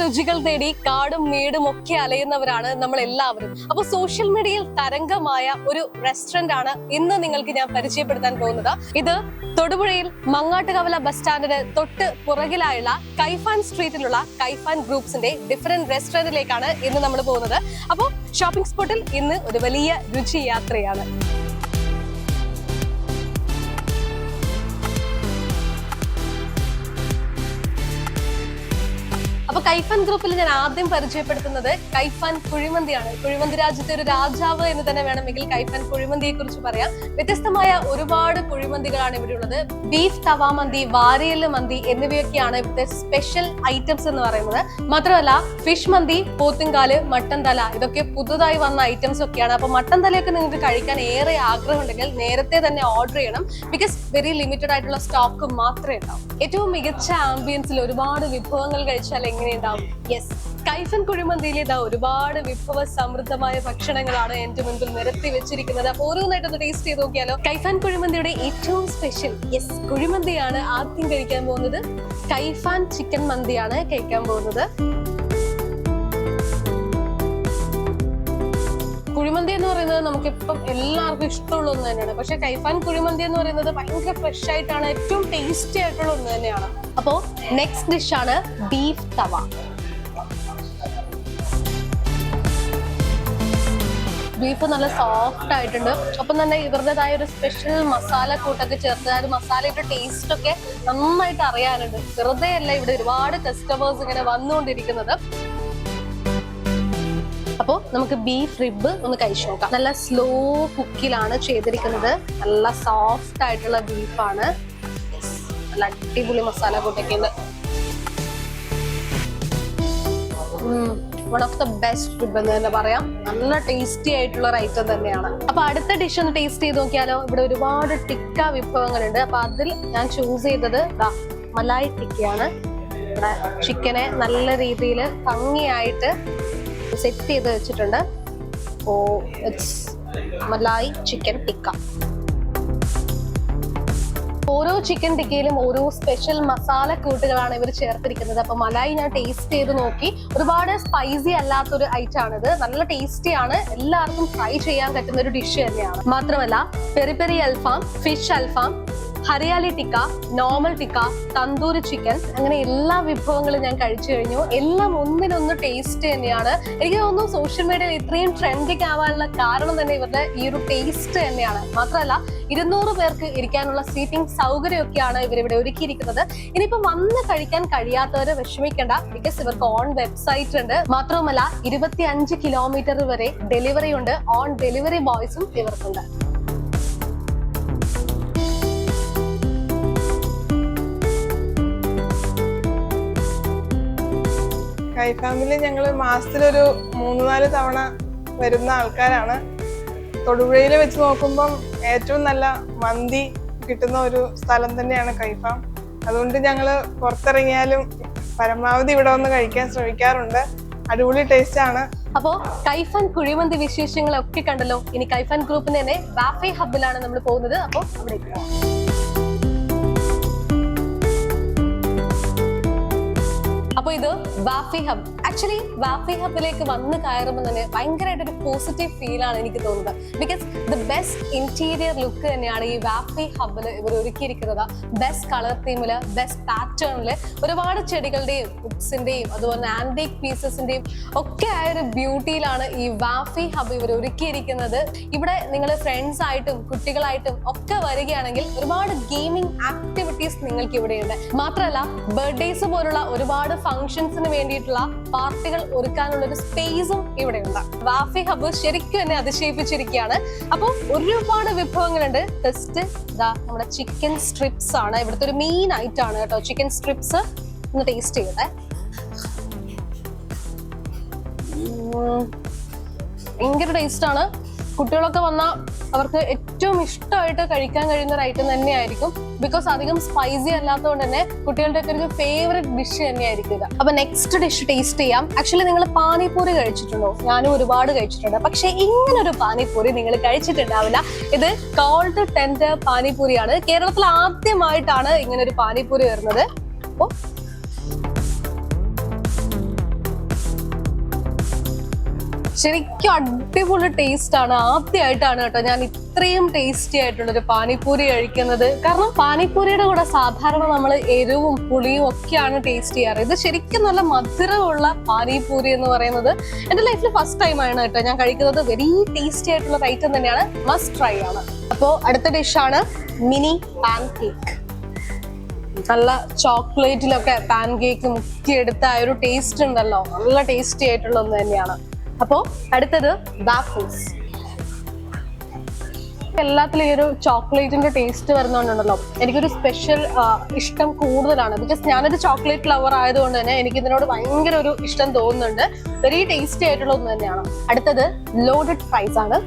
രുചികൾ തേടി കാടും വീടും ഒക്കെ അലയുന്നവരാണ് നമ്മൾ എല്ലാവരും അപ്പൊ സോഷ്യൽ മീഡിയയിൽ തരംഗമായ ഒരു റെസ്റ്റോറന്റ് ആണ് ഇന്ന് നിങ്ങൾക്ക് ഞാൻ പരിചയപ്പെടുത്താൻ പോകുന്നത്. ഇത് തൊടുപുഴയിൽ മങ്ങാട്ടുകവല ബസ് സ്റ്റാൻഡിന് തൊട്ട് പുറകിലായുള്ള കൈഫാൻ സ്ട്രീറ്റിലുള്ള കൈഫാൻ ഗ്രൂപ്പ്സിന്റെ ഡിഫറെന്റ് റെസ്റ്റോറന്റിലേക്കാണ് ഇന്ന് നമ്മൾ പോകുന്നത്. അപ്പോൾ ഷോപ്പിംഗ് സ്പോട്ടിൽ ഇന്ന് ഒരു വലിയ രുചി യാത്രയാണ് കൈഫാൻ ഗ്രൂപ്പിൽ ഞാൻ ആദ്യം പരിചയപ്പെടുത്തുന്നത് കൈഫാൻ കുഴിമന്തിയാണ്. കുഴിമന്തി രാജ്യത്തെ ഒരു രാജാവ് എന്ന് തന്നെ വേണമെങ്കിൽ കൈഫാൻ കുഴിമന്തിയെ കുറിച്ച് പറയാം. വ്യത്യസ്തമായ ഒരുപാട് കുഴിമന്തികളാണ് ഇവിടെ ഉള്ളത്. ബീഫ് തവ മന്തി വാരിയൽ മന്തി എന്നിവയൊക്കെയാണ് ഇവിടുത്തെ സ്പെഷ്യൽ ഐറ്റംസ് എന്ന് പറയുന്നത്. മാത്രമല്ല ഫിഷ് മന്തി പോത്തുംകാൽ മട്ടൻ തല ഇതൊക്കെ പുതുതായി വന്ന ഐറ്റംസ് ഒക്കെയാണ്. അപ്പൊ മട്ടൻ തലയൊക്കെ നിങ്ങൾക്ക് കഴിക്കാൻ ഏറെ ആഗ്രഹം ഉണ്ടെങ്കിൽ നേരത്തെ തന്നെ ഓർഡർ ചെയ്യണം. ബിക്കോസ് വെരി ലിമിറ്റഡ് ആയിട്ടുള്ള സ്റ്റോക്ക് മാത്രമേ ഉണ്ടാവും. ഏറ്റവും മികച്ച ആംബിയൻസിൽ ഒരുപാട് വിഭവങ്ങൾ കഴിച്ചാൽ എങ്ങനെ ഉണ്ടാവും. യെസ് കൈഫൻ കുഴിമന്തിയിലെ ഇതാ ഒരുപാട് വിഭവ സമൃദ്ധമായ ഭക്ഷണങ്ങളാണ് എന്റെ മുൻപിൽ നിരത്തി വെച്ചിരിക്കുന്നത്. അപ്പൊ ഓരോന്നായിട്ടൊന്ന് ടേസ്റ്റ് ചെയ്ത് നോക്കിയാലോ. കൈഫാൻ കുഴിമന്തിയുടെ ഏറ്റവും സ്പെഷ്യൽ യെസ് കുഴിമന്തിയാണ് ആദ്യം കഴിക്കാൻ പോകുന്നത്. കൈഫാൻ ചിക്കൻ മന്തിയാണ് കഴിക്കാൻ പോകുന്നത്. കുഴിമന്തി എന്ന് പറയുന്നത് നമുക്കിപ്പം എല്ലാവർക്കും ഇഷ്ടമുള്ള ഒന്ന് തന്നെയാണ്. പക്ഷെ കൈഫാൻ കുഴിമന്തി എന്ന് പറയുന്നത് ഭയങ്കര ഫ്രഷ് ആയിട്ടാണ് ഏറ്റവും ടേസ്റ്റി ആയിട്ടുള്ള ഒന്ന് തന്നെയാണ്. അപ്പോ നെക്സ്റ്റ് ഡിഷാണ് ബീഫ് തവ. ബീഫ് നല്ല സോഫ്റ്റ് ആയിട്ടുണ്ട്. ഒപ്പം തന്നെ ഇവരുടേതായ ഒരു സ്പെഷ്യൽ മസാല കൂട്ടൊക്കെ ചേർത്ത് അതായത് മസാലയുടെ ടേസ്റ്റ് ഒക്കെ നന്നായിട്ട് അറിയാനുണ്ട്. വെറുതെ അല്ല ഇവിടെ ഒരുപാട് കസ്റ്റമേഴ്സ് ഇങ്ങനെ വന്നുകൊണ്ടിരിക്കുന്നത്. അപ്പോൾ നമുക്ക് ബീഫ് റിബ് ഒന്ന് കഴിച്ചു നോക്കാം. നല്ല സ്ലോ കുക്കിലാണ് ചെയ്തിരിക്കുന്നത്. നല്ല സോഫ്റ്റ് ആയിട്ടുള്ള ബീഫാണ് നല്ല അടിപൊളി masala കൂട്ടൊക്കെയുണ്ട് one of the best food എന്ന് തന്നെ പറയാം. നല്ല ടേസ്റ്റി ആയിട്ടുള്ള ഒരു ഐറ്റം തന്നെയാണ്. അപ്പൊ അടുത്ത ഡിഷ് ഒന്ന് ടേസ്റ്റ് ചെയ്ത് നോക്കിയാലോ? ഇവിടെ ഒരുപാട് ടിക്ക വിഭവങ്ങളുണ്ട്. അപ്പൊ അതിൽ ഞാൻ ചൂസ് ചെയ്തത് മലായി ടിക്കയാണ് ഇവിടെ ചിക്കനെ നല്ല രീതിയിൽ ഭംഗിയായിട്ട് സെറ്റ് ചെയ്ത് വെച്ചിട്ടുണ്ട്. Oh it's malai chicken tikka ഓരോ ചിക്കൻ ടിക്കയിലും ഓരോ സ്പെഷ്യൽ മസാല കൂട്ടുകളാണ് ഇവർ ചേർത്തിരിക്കുന്നത്. അപ്പൊ മലായി ഞാൻ ടേസ്റ്റ് ചെയ്ത് നോക്കി. ഒരുപാട് സ്പൈസി അല്ലാത്തൊരു ആണിത്. നല്ല ടേസ്റ്റി ആണ്. എല്ലാവർക്കും ട്രൈ ചെയ്യാൻ പറ്റുന്ന ഒരു ഡിഷ് തന്നെയാണ്. മാത്രമല്ല peri peri alfaham fish alfaham hariyali tikka normal tikka tandoori chicken അങ്ങനെ എല്ലാ വിഭവങ്ങളും ഞാൻ കഴിച്ചു കഴിഞ്ഞു. എല്ലാം ഒന്നിനൊന്ന് ടേസ്റ്റ് തന്നെയാണ്. എനിക്ക് തോന്നുന്നു സോഷ്യൽ മീഡിയയിൽ ഇത്രയും ട്രെൻഡിങ് ആവാനുള്ള കാരണം തന്നെ ഇവരുടെ ഈ ഒരു ടേസ്റ്റ് തന്നെയാണ്. മാത്രമല്ല ഇരുന്നൂറ് പേർക്ക് ഇരിക്കാനുള്ള സീറ്റിംഗ് സൗകര്യമൊക്കെയാണ് ഇവരിവിടെ ഒരുക്കിയിരിക്കുന്നത്. ഇനിയിപ്പോ വന്ന് കഴിക്കാൻ കഴിയാത്തവരെ വിഷമിക്കേണ്ട. ബിക്കോസ് ഇവർക്ക് ഓൺ വെബ്സൈറ്റ് ഉണ്ട്. മാത്രവുമല്ല ഇരുപത്തി അഞ്ച് കിലോമീറ്റർ വരെ ഡെലിവറി ഉണ്ട്. On delivery ബോയ്സും ഇവർക്കുണ്ട്. കൈഫാമിൽ ഞങ്ങൾ മാസത്തിലൊരു മൂന്ന് നാല് തവണ വരുന്ന ആൾക്കാരാണ്. തൊടുപുഴയിൽ വെച്ച് നോക്കുമ്പം ഏറ്റവും നല്ല മന്തി കിട്ടുന്ന ഒരു സ്ഥലം തന്നെയാണ് കൈഫാം അതുകൊണ്ട് ഞങ്ങൾ പുറത്തിറങ്ങിയാലും പരമാവധി ഇവിടെ വന്ന് കഴിക്കാൻ ശ്രമിക്കാറുണ്ട്. അടിപൊളി ടേസ്റ്റ് ആണ് അപ്പോ കൈഫാൻ കുഴിമന്തി വിശേഷങ്ങളൊക്കെ കണ്ടല്ലോ. ഇനി കൈഫാൻ ഗ്രൂപ്പിന് തന്നെ വാഫെ ഹബിലാണ് നമ്മൾ പോകുന്നത്. അപ്പോൾ അവിടേക്ക് പോവാം അപ്പൊ ഇത് വാഫി ഹബ് ആക്ച്വലി വാഫി ഹബിലേക്ക് വന്ന് കയറുമ്പോൾ തന്നെ ഭയങ്കരമായിട്ട് ഒരു പോസിറ്റീവ് ഫീൽ ആണ് എനിക്ക് തോന്നുന്നത്. Because the best interior look തന്നെയാണ് ഈ വാഫി ഹബിൽ ഇവർ ഒരുക്കിയിരിക്കുന്നത്. ബെസ്റ്റ് കളർ തീമിൽ ബെസ്റ്റ് പാറ്റേണിൽ ഒരുപാട് ചെടികളുടെയും ബുക്സിന്റെയും അതുപോലെ ആന്റിക് പീസസിന്റെയും ഒക്കെ ആയ ഒരു ബ്യൂട്ടിയിലാണ് ഈ വാഫി ഹബ് ഇവർ ഒരുക്കിയിരിക്കുന്നത്. ഇവിടെ നിങ്ങൾ ഫ്രണ്ട്സ് ആയിട്ടും കുട്ടികളായിട്ടും ഒക്കെ വരികയാണെങ്കിൽ ഒരുപാട് ഗെയിമിംഗ് ആക്ടിവിറ്റീസ് നിങ്ങൾക്ക് ഇവിടെയുണ്ട് മാത്രമല്ല ബർത്ത്ഡേസ് പോലുള്ള ഒരുപാട് ഫംഗ്ഷൻസിന് വേണ്ടിയിട്ടുള്ള പാർട്ടികൾ ഒരുക്കാനുള്ള ഒരു സ്പേസും ഇവിടെ ഉണ്ട് വാഫി ഹബ് ശരിക്കും എന്നെ അതിശയിപ്പിച്ചിരിക്കുകയാണ്. അപ്പോൾ ഒരുപാട് വിഭവങ്ങളുണ്ട്. ടെസ്റ്റ് ഇതാ നമ്മുടെ ചിക്കൻ സ്ട്രിപ്സ് ആണ്. ഇവിടുത്തെ ഒരു മെയിൻ ഐറ്റം ആണ് കേട്ടോ. ചിക്കൻ സ്ട്രിപ്സ് ഒന്ന് ടേസ്റ്റ് ചെയ്യട്ടെ. ഭയങ്കര ടേസ്റ്റ് ആണ്. കുട്ടികളൊക്കെ വന്നാൽ അവർക്ക് ഏറ്റവും ഇഷ്ടമായിട്ട് കഴിക്കാൻ കഴിയുന്ന ഒരു ഐറ്റം തന്നെയായിരിക്കും. ബിക്കോസ് അധികം സ്പൈസി അല്ലാത്തതുകൊണ്ട് തന്നെ കുട്ടികളുടെ ഒക്കെ ഒരു ഫേവറേറ്റ് ഡിഷ് തന്നെയായിരിക്കും ഇത്. അപ്പൊ നെക്സ്റ്റ് ഡിഷ് ടേസ്റ്റ് ചെയ്യാം. ആക്ച്വലി നിങ്ങൾ പാനിപൂരി കഴിച്ചിട്ടുണ്ടോ? ഞാനും ഒരുപാട് കഴിച്ചിട്ടുണ്ട്. പക്ഷെ ഇങ്ങനൊരു പാനിപൂരി നിങ്ങൾ കഴിച്ചിട്ടുണ്ടാവില്ല. ഇത് കോൾഡ് ടെൻഡർ പാനിപൂരിയാണ് കേരളത്തിൽ ആദ്യമായിട്ടാണ് ഇങ്ങനെ ഒരു പാനിപൂരി വരുന്നത്. അപ്പോൾ ശരിക്കും അടിപൊളി ടേസ്റ്റ് ആണ്. ആദ്യമായിട്ടാണ് കേട്ടോ ഞാൻ ഇത്രയും ടേസ്റ്റി ആയിട്ടുള്ള ഒരു പാനിപ്പൂരി കഴിക്കുന്നത്. കാരണം പാനിപ്പൂരിയുടെ കൂടെ സാധാരണ നമ്മൾ എരിവും പുളിയും ഒക്കെയാണ് ടേസ്റ്റ് ചെയ്യാറ്. ഇത് ശരിക്കും നല്ല മധുരമുള്ള പാനിപ്പൂരി എന്ന് പറയുന്നത് എന്റെ ലൈഫിൽ ഫസ്റ്റ് ടൈമാണ് കേട്ടോ ഞാൻ കഴിക്കുന്നത്. വെരി ടേസ്റ്റി ആയിട്ടുള്ള ഐറ്റം തന്നെയാണ്. മസ്റ്റ് ട്രൈ ആണ്. അപ്പോ അടുത്ത ഡിഷാണ് മിനി പാൻ കേക്ക് നല്ല ചോക്ലേറ്റിലൊക്കെ പാൻ കേക്ക് മുക്കിയെടുത്ത ആ ഒരു ടേസ്റ്റ് ഉണ്ടല്ലോ. നല്ല ടേസ്റ്റി ആയിട്ടുള്ള ഒന്ന് തന്നെയാണ്. അപ്പോ അടുത്തത് ബാഫൂസ്. എല്ലാത്തിലും ഈ ഒരു ചോക്ലേറ്റിന്റെ ടേസ്റ്റ് വരുന്നതുകൊണ്ടുണ്ടല്ലോ എനിക്കൊരു സ്പെഷ്യൽ ഇഷ്ടം കൂടുതലാണ്. ബിക്കോസ് ഞാനൊരു ചോക്ലേറ്റ് ലവർ ആയതുകൊണ്ട് തന്നെ എനിക്ക് ഇതിനോട് ഭയങ്കര ഒരു ഇഷ്ടം തോന്നുന്നുണ്ട്. വെരി ടേസ്റ്റി ആയിട്ടുള്ള ഒന്ന് തന്നെയാണ്. അടുത്തത് ലോഡഡ് ഫ്രൈസ് ആണ്.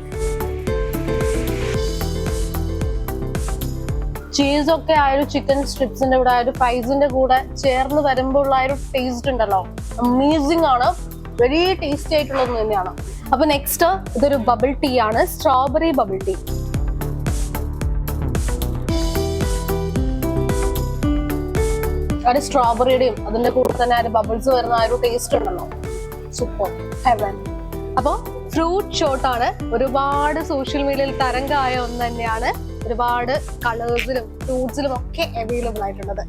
ചീസൊക്കെ ആ ഒരു ചിക്കൻ സ്ട്രിപ്സിന്റെ കൂടെ ആ ഒരു ഫ്രൈസിന്റെ കൂടെ ചേർന്ന് വരുമ്പോൾ ഉള്ള ആ ഒരു ടേസ്റ്റ് ഉണ്ടല്ലോ. അമേസിംഗ് ആണ്. വെരി ടേസ്റ്റി ആയിട്ടുള്ള ഒന്ന് തന്നെയാണ്. അപ്പൊ നെക്സ്റ്റ് ഇതൊരു ബബിൾ ടീ ആണ് സ്ട്രോബെറി ബബിൾ ടീ ഒരു സ്ട്രോബെറിയുടെയും അതിന്റെ കൂടെ തന്നെ ആ ഒരു ബബിൾസ് വരുന്ന ആ ഒരു ടേസ്റ്റ് ഉണ്ടല്ലോ. സൂപ്പർ ഹെവൻ അപ്പോൾ ഫ്രൂട്ട് ഷോട്ട് ആണ് ഒരുപാട് സോഷ്യൽ മീഡിയയിൽ തരംഗമായ ഒന്ന് തന്നെയാണ്. ഒരുപാട് കളേഴ്സിലും ഫ്രൂട്ട്സിലും ഒക്കെ അവൈലബിൾ ആയിട്ടുള്ളത്.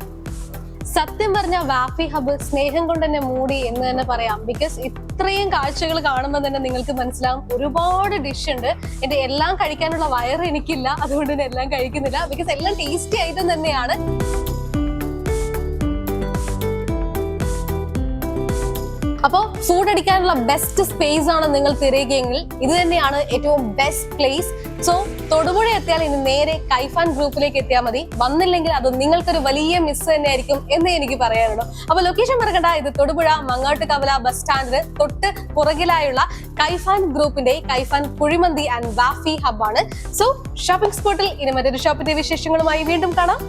സത്യം പറഞ്ഞ വാഫി ഹബ് സ്നേഹം കൊണ്ട് തന്നെ മൂടി എന്ന് തന്നെ പറയാം. ബിക്കോസ് ഇത്രയും കാഴ്ചകൾ കാണുമ്പോൾ തന്നെ നിങ്ങൾക്ക് മനസ്സിലാവും ഒരുപാട് ഡിഷ് ഉണ്ട്. എന്റെ എല്ലാം കഴിക്കാനുള്ള വയറ് എനിക്കില്ല. അതുകൊണ്ട് തന്നെ എല്ലാം കഴിക്കുന്നില്ല. ബിക്കോസ് എല്ലാം ടേസ്റ്റി ആയിട്ട് തന്നെയാണ്. അപ്പോൾ ഫുഡ് അടിക്കാനുള്ള ബെസ്റ്റ് സ്പേസ് ആണ് നിങ്ങൾ തിരയുകയെങ്കിൽ ഇത് തന്നെയാണ് ഏറ്റവും ബെസ്റ്റ് പ്ലേസ് സോ തൊടുപുഴ എത്തിയാൽ ഇനി നേരെ കൈഫാൻ ഗ്രൂപ്പിലേക്ക് എത്തിയാൽ മതി. വന്നില്ലെങ്കിൽ അത് നിങ്ങൾക്കൊരു വലിയ മിസ് തന്നെയായിരിക്കും എന്ന് എനിക്ക് പറയാനുള്ളൂ അപ്പൊ ലൊക്കേഷൻ മറക്കണ്ട ഇത് തൊടുപുഴ മങ്ങാട്ട് കവല ബസ് സ്റ്റാൻഡിന് തൊട്ട് പുറകിലായുള്ള കൈഫാൻ ഗ്രൂപ്പിന്റെ കൈഫാൻ കുഴിമന്തി ആൻഡ് വാഫി ഹബ്ബാണ് സോ ഷോപ്പിംഗ് സ്പോട്ടിൽ ഇനി മറ്റൊരു ഷോപ്പിന്റെ വിശേഷങ്ങളുമായി വീണ്ടും കാണാം.